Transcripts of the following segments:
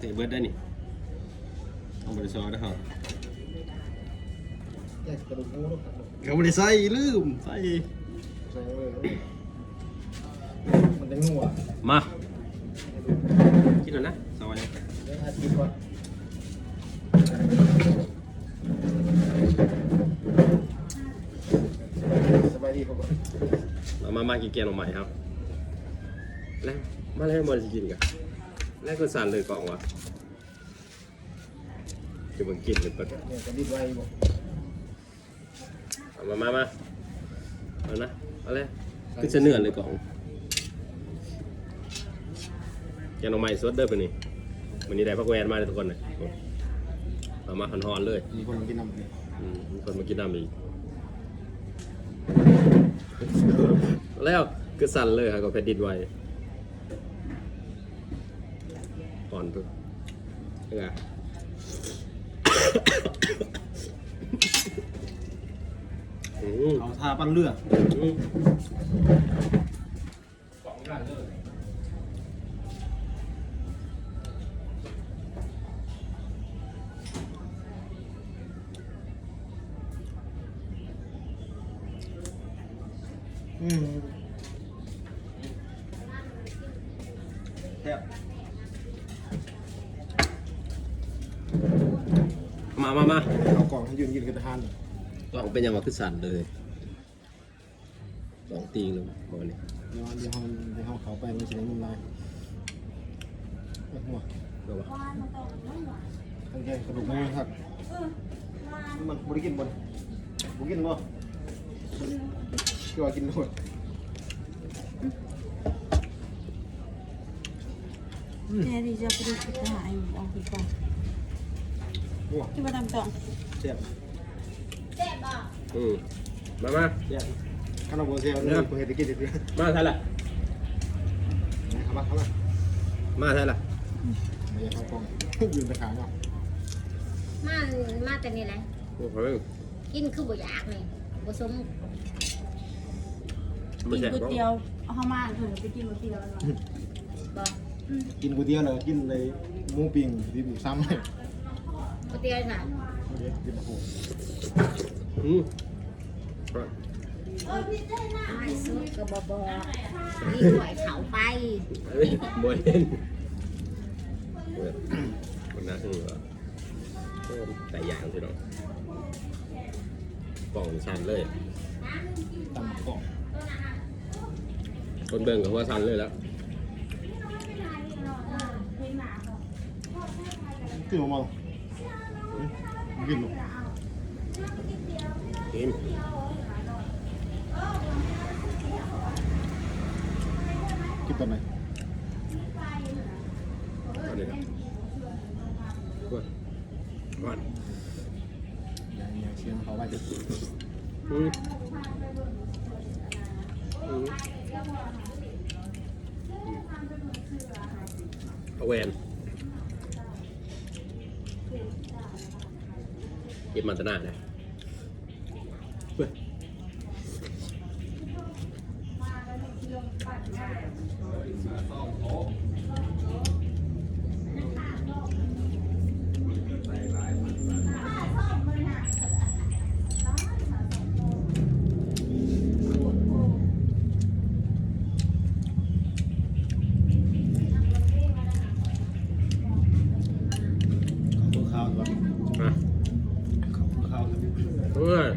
เตะเบิร์ดได้นี่เอาบริซอนะครับแยกกระดูกหมูลูกครับเขาบริใส่ลืมใส่ใส่เลยมันจะงัวมากินหน่อยนะซอยเดี๋ยวอาทิตย์ก่อนสบายดีครับผมมามามากินแกงหน่อไม้ครับแล้วมาแล้วมันจะกินกัน แล้วก็สั่นเลยกล่องวะจะมันกินเลยปะเนี่ยกระดิบไว้บอกเอามามามาเอานะเอาเลยคือจะเนื้อเลยกล่องแกงหน่อไม้สดเด้อไปนี่วันนี้ได้พักแวนมาเลยทุกคนเลยเอามาหอนๆเลย มีคนมากินน้ำเนี่ยอืมมีคนมากินน้ำอีกแล้วคือสั่นเลยครับกับแผ่นดินไหว ก่อนตัวเอออืมเอาทาปั้นเลือดอื มามามาเอากล่องให้ยืนกินกันทานกล่องเป็นยังไงคือสั่นเลยสองตีงเลยบอกนี่เดี๋ยวเดี๋ยวเขาเดี๋ยวเขาเขาไปมันจะได้นุ่มลายเอาหัวบอกว่าโอเคกระดูกหมูครับมันบริกินบนบริกินบ่คือว่ากินโดดแค่ที่จะไปดูคิดหายออกดีกว่าหัว ที่มาทำต่อเสียบอืมมามาเสียบข้าวหน้าบัวเสียบเนี่ยผมเห็นตะกี้ติดเลยมาใช่ละเข้ามาเข้ามามาใช่ละไม่อยากเข้ากล้องยืนตะขาเนาะมามาแต่นี่แหละโอ้โหกินคือบ่อยากนี่บ่สมไม่กินใช่ก๋วยเตี๋ยวเอาเข้ามาถึงไปกินก๋วยเตี๋ยวแล้วบ่กินก๋วยเตี๋ยวเลยกินเลยหมูปิ้งที่บุซ้ำเลย ก๋วยเตี๋ยวน่ะกินโอ้โหอืมไอ้สุดก็บ่บอกนี่ปล่อยเขาไปบวยเล่นคนน่าทึ่งเหรอแต่อย่างที่น้องกล่องชันเลยตำกล่องคนเบิ่งกับว่าชันเลยแล้วกินมะม่วง กินหรอกินกินตอนไหนเอาเลยครับกดก่อนอย่างอย่างเชียงเขาว่าจะอืมอืมเอาแหวน เก็บมันตะหน้าเลยเว้ย ตัวข้าวตัว อะ ข้าว เอ้ย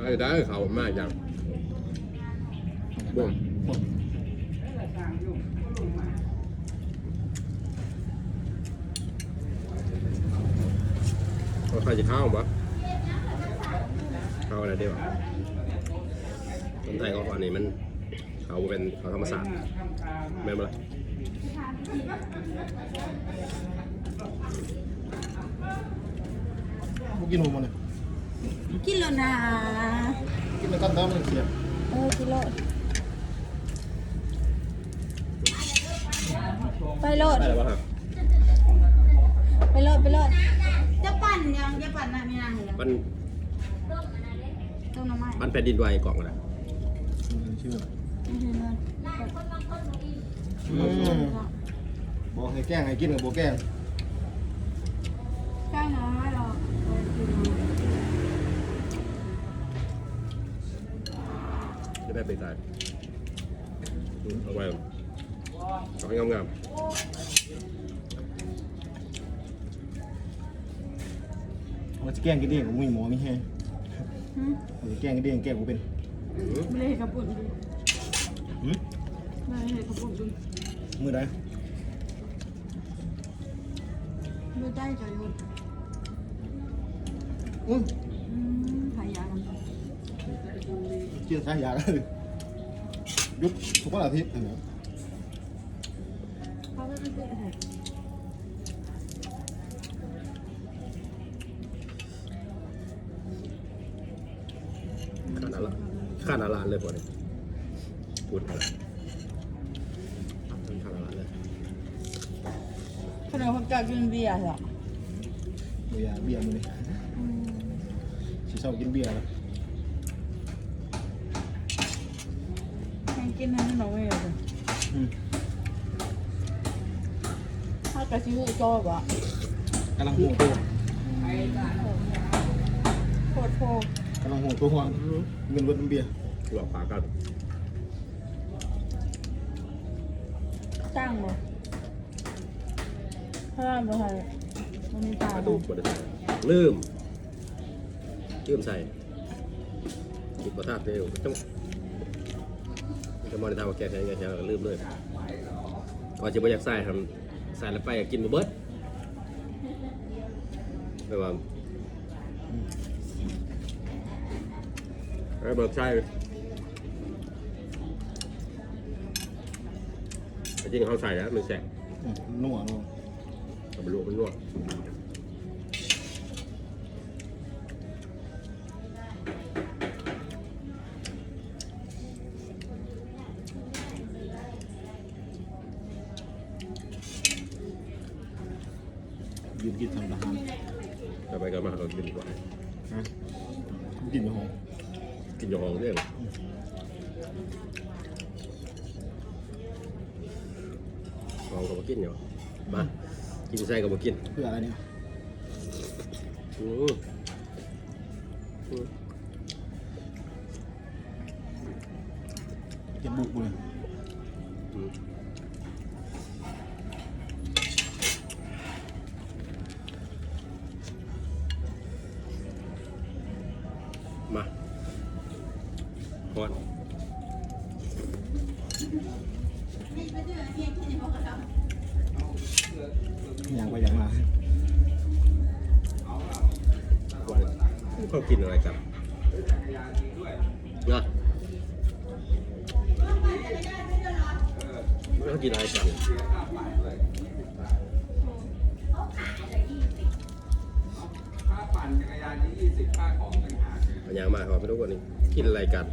ไอ้ได้เขามากจังบ่มเอาใครจะเข้าวปะเข้าอะไรได้ปะคนไทยเขาก่อนนี่มันเขาเป็นเขาธรรมศาสตร์แม่นบ่ล่ะกินหัวมันเลย กินแล้วนะ กินแล้วกันเติมมันเสียบเออกินโลดไปโลด ได้แล้วปะครับไปโลด ไปโลด จะปั่นยังจะปั่นนะมีนางเหรอมันต้มน้ำไม้มันเป็นดินไหวกล่องนะชื่อไม่ใช่เลยอืมบ่บอกให้แกล้งให้กินกับโบแกล้งแค่น้อยหรอก จะได้ไปตายอืมเอาไว้เอาให้งามมันจะแกล้งกินเด้งผมมีหมอมีแห้งหืมมันจะแกล้งกินเด้งแกล้งผมเป็นๆอืมไม่ได้เห็นกระปุกดูหืมไม่ได้เห็นกระปุกดูมือใดดูได้จะหยุดอืมอืมหายากัน กินสายยาเลยหยุดทุกวันอาทิตย์เห็นไหมเขาไม่ได้เห็นขาดอะไรขาดอะไรเลยพอเนี่ยพูดอะไรขาดอะไรเลยขนมผักกาดกินเบียร์เหรอเบียร์เบียร์มือนี่สิชอบกินเบียร์แล้ว แข่ง กินนั่นน้องไม่เลยอืมถ้ากระชิวโจ้บะกำลังหัวตัวโคตรโคตรกำลังหัวตัวห่วงเงินเบิดเป็นเบียร์หลอกปากกันจ้างบ่ถ้าร้านบ่ใช่มันมีตาปดูดูกดได้ลืมลืมใส่จิบประทัดเร็วจัง จะมองในทางว่าแกแข็งแกแข็งก็ลืมเลยก่อนจะไปอยากใส่ทำใส่แล้วไปอยากกินมาเบิดไม่ว่าไอ้เบิร์ดใช่จริงเขาใส่แล้วมันแสบอืมนัวนัวเอาไปลวกมันนว กินทำทหารต่อไปก็มาเรากินดีกว่าฮะกินอยู่ห้องกินยองเรื่องลองกับมากินเนาะมา กินใส่กับมากินเพื่ออะไรเนี่ยอืมอืมเก็บบุกเลย ฮอดอย่างไปอย่างมาวันเขากินอะไรกันนะเขากินอะไรกันค่าปั่นจักรยานนี้20ค่าของต่างหากอันยังมากครับไม่รู้ว่านี่กินอะไรกัน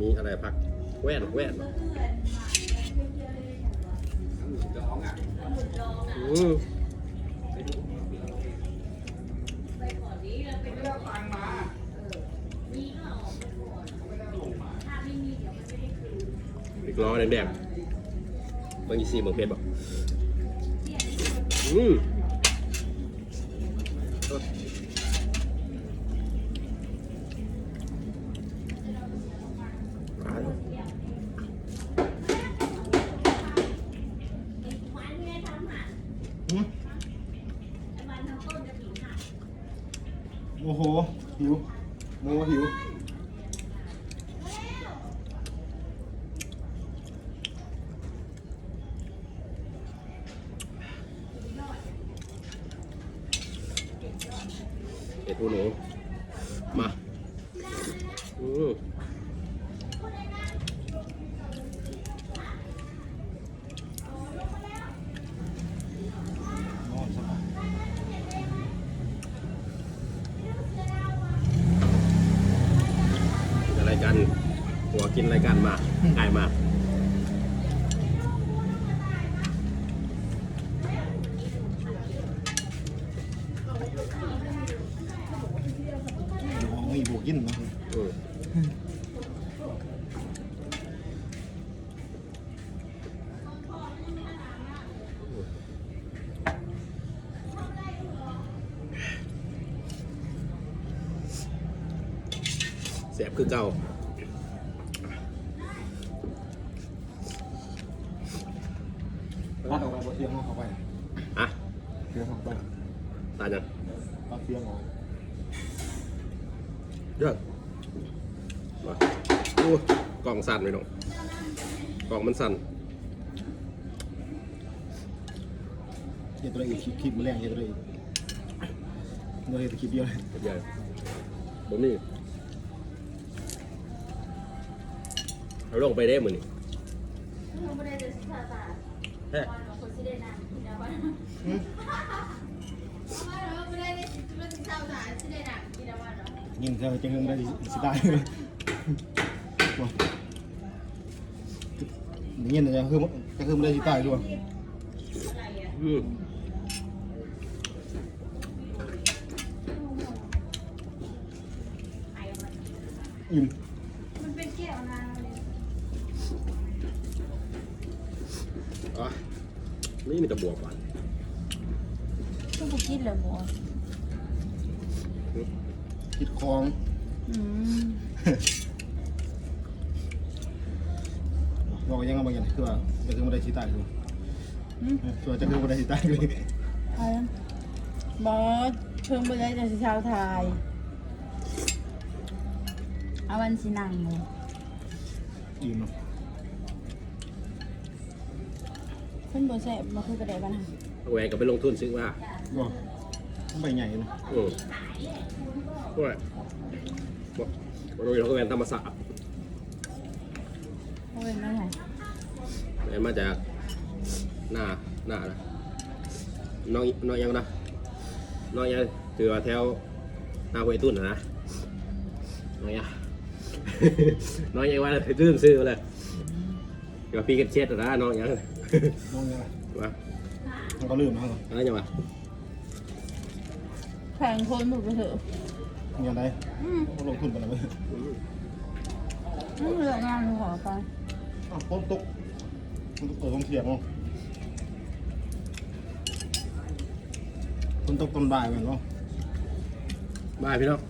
มีอะไรพักแว่นแว่นอืมอีกล้อแดงๆบางทีซีเมืองเพชรบอกอืมตายแล้ว หืม โอ้โหหิวโมหิวินรายการมากง่ายมากน้องอีบวกยินเาะเออแสบคือเก่า ไปอะเตียงเข้าไปตายยังรัดเตียงออกเยอะมาโอ้กล่องสั่นเลยน้องกล่องมันสั่นเย็นตัวอีกคลิปมาแรงเย็นตัวอีกเมื่อเห็นคลิปเดียวเลยใหญ่บ่มีเอาลงไปได้มือนี่เราไม่ได้จะศึกษาศาสตร์เฮ้ยวันของคนที่ได้นำที่ได้วันเราไม่ได้จะศึกษาศาสตร์ที่ได้นำที่ได้วันหรอยิงเธอจะเงินได้สิได้เลยอย่าง เงี้ยจะคือจะคือไม่ได้สิตา นี่มีแต่บวกก่อนก็บุกินเลยหมูคิดคลองอืมบอกยังไงบางอย่างคือว่าจะคือไม่ได้สิตายด้วยส่วนจะคือไม่ได้สิตายด้วยเอาละบอสเพิ่งไปได้จากชาวไทยเอาวันสินังเลย อิ่มเนาะ เพิ่นบ่แซ่บบ่คือกระเดะบ้านหั่นเอาแหวนก็ไปลงทุนซื้อมาบอกใบใหญ่เนาะอืมด้วยบอกบอกโรงเรียนเขาแหวนธรรมศาสตร์เอาเป็นมาไหนแหวนมาจากหน้าหน้านะน้องน้องยังนะน้องยังถือว่าแถวหน้าห้วยตุ้นนะนะน้องยัง น้องยังว่าลืมซื้อมาเลยเดี๋ยวพี่กันเช็ดนะน้องยัง น้องยังไงว่ามันก็ลืมนะอะไรยังวะแพงคนถูกไปเถอะยังไงอืมลงทุนไปแล้วอืมอืมเลือกงานหัวไปอ้าวฝนตกฝนตกเออผมเสียงเนาะฝนตกตอนบ่ายเหมือนเนาะบายพี่น้อง